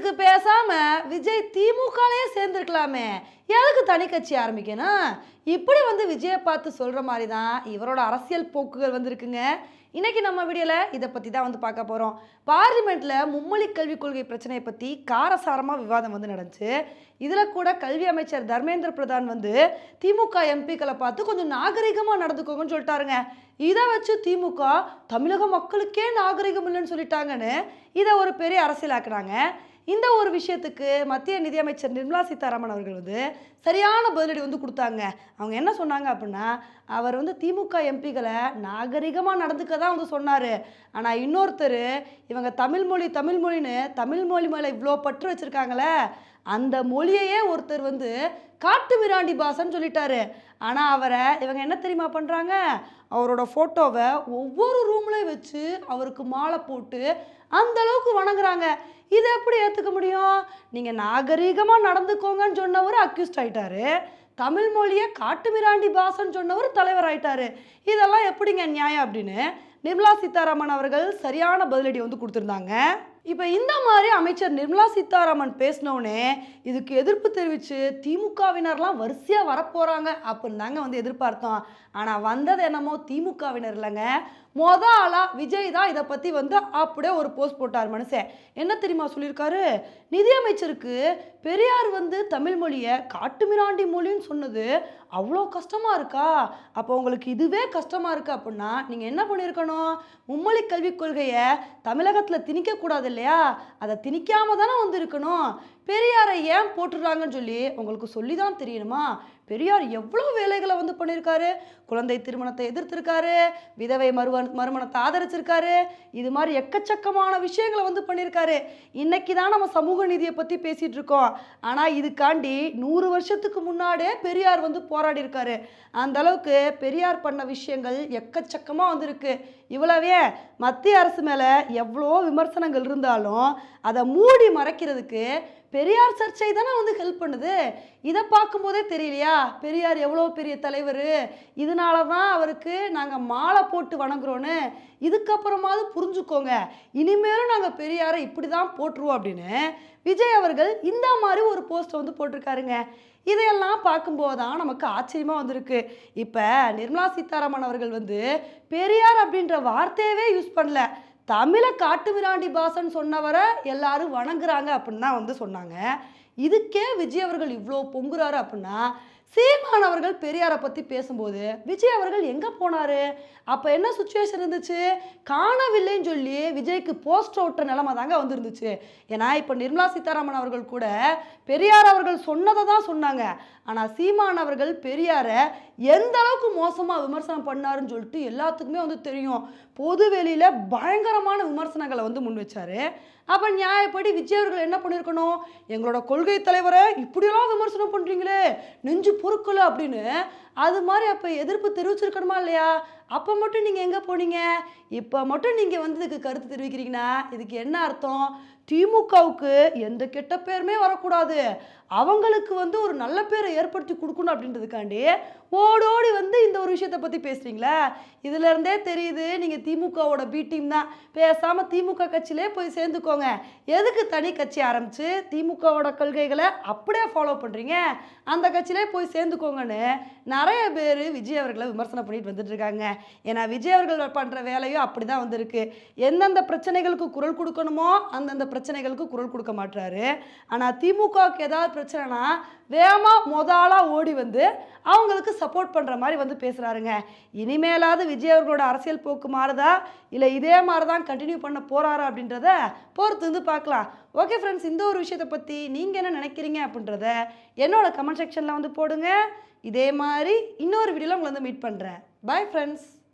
இதுக்கு பேசாம விஜய் திமுகலையே சேர்ந்துருக்கலாமே? எதுக்கு தனி கட்சி ஆரம்பிக்கணும்? இப்படி வந்து விஜயை பார்த்து சொல்ற மாதிரி தான் இவரோட அரசியல் போக்குகள் வந்திருக்குங்க. இன்னைக்கு நம்ம வீடியோவில் இதை பற்றி தான் வந்து பார்க்க போகிறோம் பார்லிமெண்ட்டில் மும்மொழி கல்விக் கொள்கை பிரச்சனையை பற்றி காரசாரமாக விவாதம் வந்து நடந்துச்சு. இதில் கூட கல்வி அமைச்சர் தர்மேந்திர பிரதான் வந்து திமுக எம்பிக்களை பார்த்து கொஞ்சம் நாகரிகமாக நடந்துக்கோங்கன்னு சொல்லிட்டாருங்க. இதை வச்சு திமுக தமிழக மக்களுக்கே நாகரிகம் இல்லைன்னு சொல்லிட்டாங்கன்னு இதை ஒரு பெரிய அரசியலாக்குறாங்க. இந்த ஒரு விஷயத்துக்கு மத்திய நிதியமைச்சர் நிர்மலா சீதாராமன் அவர்கள் வந்து சரியான பதிலடி வந்து கொடுத்தாங்க. அவங்க என்ன சொன்னாங்க அப்படின்னா அவர் வந்து திமுக எம்பிகளை நாகரிகமாக நடந்துக்க தான் வந்து சொன்னார். ஆனால் இன்னொருத்தர் இவங்க தமிழ்மொழி தமிழ்மொழின்னு தமிழ்மொழி மேலே இவ்வளோ பற்று வச்சுருக்காங்களே அந்த மொழியையே ஒருத்தர் வந்து காட்டு மிராண்டி பாசன்னு சொல்லிட்டாரு. ஆனால் அவரை இவங்க என்ன தெரியுமா பண்ணுறாங்க அவரோட ஃபோட்டோவை ஒவ்வொரு ரூம்லேயும் வச்சு அவருக்கு மாலை போட்டு அந்த அளவுக்கு வணங்குறாங்க. இதை எப்படி ஏற்றுக்க முடியும்? நீங்கள் நாகரீகமாக நடந்துக்கோங்கன்னு சொன்னவர் அக்யூஸ்ட் ஆயிட்டாரு. தமிழ் மொழியை காட்டு மிராண்டி பாசன்னு சொன்னவர் தலைவர் ஆயிட்டாரு. இதெல்லாம் எப்படிங்க நியாயம் அப்படின்னு நிர்மலா சீதாராமன் அவர்கள் சரியான பதிலடி வந்து கொடுத்துருந்தாங்க. இப்போ இந்த மாதிரி அமைச்சர் நிர்மலா சீதாராமன் பேசினோடனே இதுக்கு எதிர்ப்பு தெரிவித்து திமுகவினர்லாம் வரிசையாக வரப்போகிறாங்க அப்படின்னு தாங்க வந்து எதிர்பார்த்தோம். ஆனால் வந்தது என்னமோ திமுகவினர் இல்லைங்க. மொத ஆளாக விஜய் தான் இதை பற்றி வந்து அப்படியே ஒரு போஸ்ட் போட்டார் மனுஷன். என்ன தெரியுமா சொல்லியிருக்காரு? நிதியமைச்சருக்கு பெரியார் வந்து தமிழ் மொழியை காட்டுமிராண்டி மொழின்னு சொன்னது அவ்வளோ கஷ்டமாக இருக்கா? அப்போ உங்களுக்கு இதுவே கஷ்டமாக இருக்கு அப்படின்னா நீங்கள் என்ன பண்ணியிருக்கணும்? மும்மொழி கல்விக் கொள்கையை தமிழகத்தில் திணிக்கக்கூடாது இல்லையா? அதை திணிக்காம தானே வந்து இருக்கணும் பெரியாரை ஏன் போட்டுடுறாங்கன்னு சொல்லி உங்களுக்கு சொல்லி தான் தெரியணுமா? பெரியார் எவ்வளோ வேலைகளை வந்து பண்ணியிருக்காரு? குழந்தை திருமணத்தை எதிர்த்திருக்காரு விதவை மறுவ மறுமணத்தை ஆதரிச்சிருக்காரு. இது மாதிரி எக்கச்சக்கமான விஷயங்களை வந்து பண்ணியிருக்காரு. இன்னைக்கு தான் நம்ம சமூக நீதியை பற்றி பேசிகிட்டு இருக்கோம். ஆனால் இதுக்காண்டி நூறு வருஷத்துக்கு முன்னாடியே பெரியார் வந்து போராடி இருக்காரு அந்த அளவுக்கு பெரியார் பண்ண விஷயங்கள் எக்கச்சக்கமாக வந்திருக்கு. இவ்வளவே மத்திய அரசு மேலே எவ்வளோ விமர்சனங்கள் இருந்தாலும் அதை மூடி மறைக்கிறதுக்கு பெரியார் சர்ச்சை தானே வந்து ஹெல்ப் பண்ணுது. இதை பார்க்கும்போதே தெரியலையா? பெரியார் எவ்வளோ பெரிய தலைவர்? இதனால தான் அவருக்கு நாங்கள் மாலை போட்டு வணங்குறோன்னு இதுக்கப்புறமாவது புரிஞ்சுக்கோங்க. இனிமேலும் நாங்கள் பெரியாரை இப்படி தான் போட்டுருவோம் அப்படின்னு விஜய் அவர்கள் இந்த மாதிரி ஒரு போஸ்ட் வந்து போட்டிருக்காருங்க. இதையெல்லாம் பார்க்கும்போது தான் நமக்கு ஆச்சரியமாக வந்திருக்கு. இப்போ நிர்மலா சீதாராமன் அவர்கள் வந்து பெரியார் அப்படின்ற வார்த்தையவே யூஸ் பண்ணல. தமிழை காட்டு மிராண்டி பாசன் சொன்னவரை எல்லாரும் வணங்குறாங்க அப்படின்னு தான் வந்து சொன்னாங்க. இதுக்கே விஜய் அவர்கள் இவ்வளோ பொங்குறாரு அப்படின்னா சீமான் அவர்கள் பெரியாரை பற்றி பேசும்போது விஜய் அவர்கள் எங்கே போனார்? அப்போ என்ன சுச்சுவேஷன் இருந்துச்சு? காணவில்லைன்னு சொல்லி விஜய்க்கு போஸ்ட் ஓட்டுற நிலமை தாங்க வந்துருந்துச்சு. ஏன்னா இப்போ நிர்மலா சீதாராமன் அவர்கள் கூட பெரியார் அவர்கள் சொன்னதை தான் சொன்னாங்க. ஆனால் சீமான் அவர்கள் பெரியாரை எந்த அளவுக்கு மோசமாக விமர்சனம் பண்ணாருன்னு சொல்லிட்டு எல்லாத்துக்குமே வந்து தெரியும். பொது வெளியில் பயங்கரமான விமர்சனங்களை வந்து முன் வச்சாரு. அப்போ நியாயப்படி விஜய் அவர்கள் என்ன பண்ணியிருக்கணும் எங்களோட கொள்கை தலைவரை இப்படியெல்லாம் விமர்சனம் பண்ணுறீங்களே நெஞ்சு பொறுக்கல அப்படின்னு அது மாதிரி அப்போ எதிர்ப்பு தெரிவிச்சிருக்கணுமா இல்லையா? அப்போ மட்டும் நீங்கள் எங்கே போனீங்க? இப்போ மட்டும் நீங்கள் வந்து இதுக்கு கருத்து தெரிவிக்கிறீங்கன்னா இதுக்கு என்ன அர்த்தம்? திமுகவுக்கு எந்த கெட்ட பேருமே வரக்கூடாது. அவங்களுக்கு வந்து ஒரு நல்ல பேரை ஏற்படுத்தி கொடுக்கணும் அப்படின்றதுக்காண்டி ஓடோடி வந்து இந்த ஒரு விஷயத்தை பற்றி பேசுகிறீங்களா இதுலேருந்தே தெரியுது நீங்கள் திமுகவோட பி டீம் தான். பேசாமல் திமுக கட்சியிலே போய் சேர்ந்துக்கோங்க. எதுக்கு தனி கட்சி ஆரம்பித்து திமுகவோட கொள்கைகளை அப்படியே ஃபாலோ பண்ணுறீங்க அந்த கட்சியிலே போய் சேர்ந்துக்கோங்கன்னு நிறைய பேர் விஜய் அவர்களை விமர்சனம் பண்ணிட்டு வந்துட்டு இருக்காங்க. ஏன்னா விஜய் அவர்கள் பண்ணுற வேலையும் அப்படி தான் வந்திருக்கு. எந்தெந்த பிரச்சனைகளுக்கு குரல் கொடுக்கணுமோ அந்தந்த பிரச்சனைகளுக்கு குரல் கொடுக்க மாட்டுறாரு ஆனால் திமுகவுக்கு ஏதாவது பிரச்சனைனா வேகமாக மொதலாக ஓடி வந்து அவங்களுக்கு சப்போர்ட் பண்ணுற மாதிரி வந்து பேசுகிறாருங்க இனிமேலாவது விஜய் அவர்களோட அரசியல் போக்கு மாறுதா? இல்லை இதே மாதிரி தான் கண்டினியூ பண்ண போகிறாரா அப்படின்றத பொறுத்து வந்து பார்க்கலாம். ஓகே ஃப்ரெண்ட்ஸ் இந்த ஒரு விஷயத்தை பற்றி நீங்கள் என்ன நினைக்கிறீங்க அப்படின்றத என்னோட கமெண்ட் செக்ஷனில் வந்து போடுங்க. இதே மாதிரி இன்னொரு வீடியோவில் உங்களை வந்து மீட் பண்ணுறேன் பாய் ஃப்ரெண்ட்ஸ்